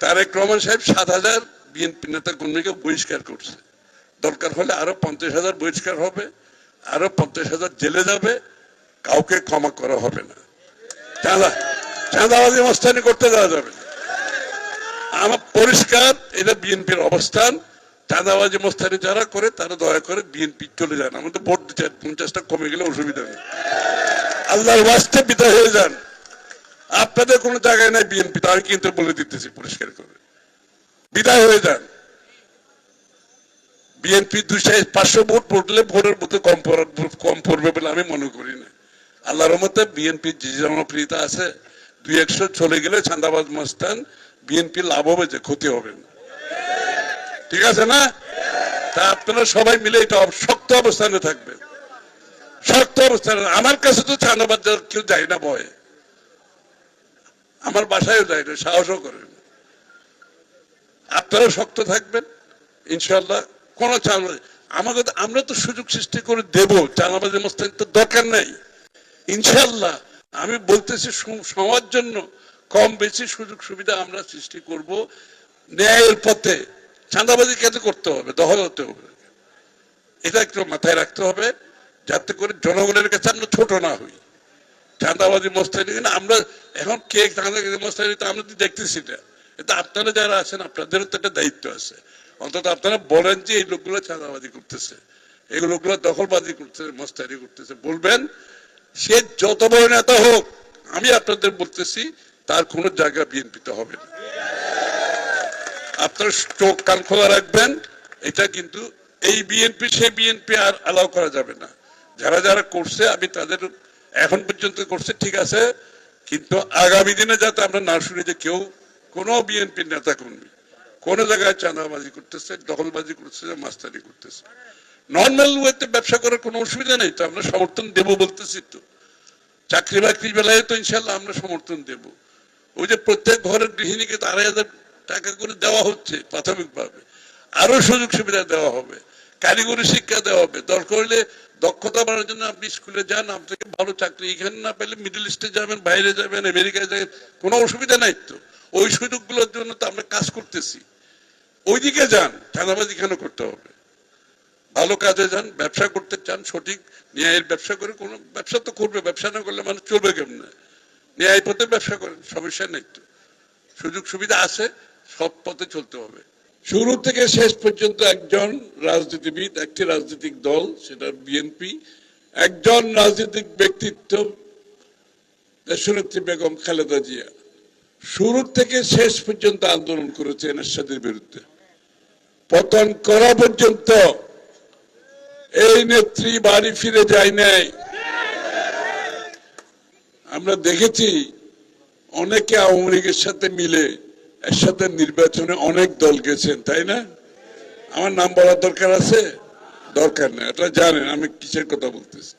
তারেক রহমান সাহেব সাত হাজার বিএনপি নেতা কর্মীকে বহিষ্কার করছে। দরকার হলে আরও পঞ্চাশ হাজার বহিষ্কার হবে, আরও পঞ্চাশ হাজার জেলে যাবে, কাউকে ক্ষমা করা হবে না। চাঁদা, চাঁদাবাজি মস্তানি করতে দেওয়া যাবে। আমার পরিষ্কার, এটা বিএনপির অবস্থান। চাঁদাবাজি মস্তানি যারা করে, তারা দয়া করে বিএনপি চলে যান। আমাদের ভোট দিতে পঞ্চাশটা কমে গেলে অসুবিধা নেই। আল্লাহর বাস্তে বিদায় হয়ে যান। আপনাদের কোনো জায়গায় নাই বিএনপি আমি কিন্তু বলে দিতেছি পরিষ্কার করে? বিদায় হয়ে যান। বিএনপি দুশো পাঁচশো ভোট পড়লে ভোটের মধ্যে কম কম পড়বে বলে আমি মনে করি না। আল্লাহর মতে বিএনপির যে জনপ্রিয়তা আছে, দুই একশো চলে গেলে চান্দাবাজ মস্তান বিএনপি লাভ হবে যে ক্ষতি হবে না। ঠিক আছে না? তা আপনারা সবাই মিলে এটা শক্ত অবস্থানে থাকবেন। শক্ত অবস্থানে আমার কাছে তো চান্দাবাজ কেউ যায় না ভয়ে আমার বাসায়ও যায় না, সাহসও করেন না। আপনারা শক্ত থাকবেন ইনশাল্লাহ কোন চাঁদা আমাকে আমরা তো সুযোগ সৃষ্টি করে দেব চাঁদাবাজি মস্তানি তো দরকার নাই। ইনশাল্লাহ আমি বলতেছি সম- সবার জন্য কম বেশি সুযোগ সুবিধা আমরা সৃষ্টি করব ন্যায়ের পথে। চাঁদাবাজি কেন করতে হবে? দখল হতে হবে। এটা একটু মাথায় রাখতে হবে, যাতে করে জনগণের কাছে আমরা ছোট না হই। চাঁদাবাজি মস্তানি আমরা এখন কে চাঁদাবাজি মস্তানি তো আমরা দেখতেছি না এটা আপনারা যারা আছেন, আপনাদেরও তো একটা দায়িত্ব আছে। অন্তত আপনারা বলেন যে এই লোকগুলো চাঁদাবাজি করতেছে। এই লোকগুলো দখলবাজি করতেছে মস্তানি করতেছে। বলবেন, সে যত বড় নেতা হোক, আমি আপনাদের বলতেছি, তার কোন জায়গা বিএনপিতে হবে না। আপনারা চোখ কান খোলা রাখবেন, এটা কিন্তু এই বিএনপি, সে বিএনপি আর অ্যালাউ করা যাবে না। যারা যারা করছে, আমি তাদের এখন পর্যন্ত করছে, ঠিক আছে, কিন্তু আগামী দিনে যাতে আমরা না শুনি যে কেউ কোন বিএনপির নেতা কর্মী কোন জায়গায় চাঁদাবাজি করতেছে, দখলবাজি করতেছে মাস্তানি করতেছে। নর্মাল ওয়েতে ব্যবসা করার কোনো অসুবিধা নেই, তো আমরা সমর্থন দেবো বলতেছি তো। চাকরি বাকরির বেলায় তো ইনশাল্লাহ আমরা সমর্থন দেব। ওই যে প্রত্যেক ঘরের গৃহিণীকে আড়াই হাজার টাকা করে দেওয়া হচ্ছে প্রাথমিকভাবে। আরও সুযোগ সুবিধা দেওয়া হবে। কারিগরি শিক্ষা দেওয়া হবে। দরকার হলে দক্ষতা বাড়ার জন্য আপনি স্কুলে যান আপনাকে ভালো চাকরি এখানে না পেলে মিডল ইস্টে যাবেন, বাইরে যাবেন আমেরিকায় যাবেন, কোনো অসুবিধা নাই তো। ওই সুযোগগুলোর জন্য তো আমরা কাজ করতেছি। ওইদিকে যান, চাঁদাবাজি কেন করতে হবে? ভালো কাজে যান, ব্যবসা করতে চান, সঠিক ন্যায়ের ব্যবসা করে, কোনো ব্যবসা তো করবে, ব্যবসা না করলে মানুষ চলবে কেমনে? ন্যায় পথে ব্যবসা করেন, সমস্যা নেই তো। সুযোগ সুবিধা আছে সব পথে চলতে হবে। শুরু থেকে শেষ পর্যন্ত একজন রাজনীতিবিদ, একটি রাজনৈতিক দল, সেটা বিএনপি। একজন রাজনৈতিক ব্যক্তিত্ব, দেশনেত্রী বেগম খালেদা জিয়া। শুরু থেকে শেষ পর্যন্ত আন্দোলন করেছে এরশাদের বিরুদ্ধে। পতন করা পর্যন্ত এই নেত্রী বাড়ি ফিরে যায় নাই। আমরা দেখেছি অনেকে আওয়ামী লীগের সাথে মিলে সাথে নির্বাচনে অনেক দল গেছেন, তাই না? আমার নাম বলার দরকার আছে? দরকার নেই এটা জানেন, আমি কিসের কথা বলতেছি?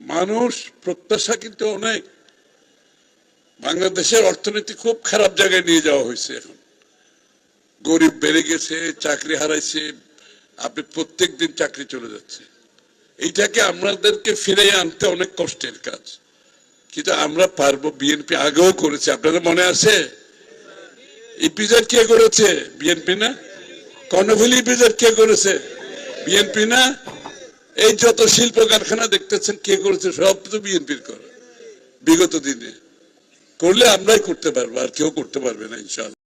মানুষ প্রত্যাশা কিন্তু অনেক। বাংলাদেশের অর্থনীতি খুব খারাপ জায়গায় নিয়ে যাওয়া হয়েছে এখন। গরিব বেড়ে গেছে, চাকরি হারাইছে, আপনি প্রত্যেক দিন চাকরি চলে যাচ্ছে। এইটাকে আমাদেরকে ফিরে আনতে অনেক কষ্টের কাজ। কিন্তু আমরা পারব, বিএনপি আগেও করেছে, আপনাদের মনে আছে? ইপিজেড কে করেছে? বিএনপি না? কর্ণফুলি ইপিজেড কে করেছে? বিএনপি না? এই যত শিল্প কারখানা দেখতেছেন, কে করেছে? সব তো বিএনপির করে। বিগত দিনে। করলে আমরাই করতে পারব, আর কেউ করতে পারবে না, ইনশাআল্লাহ।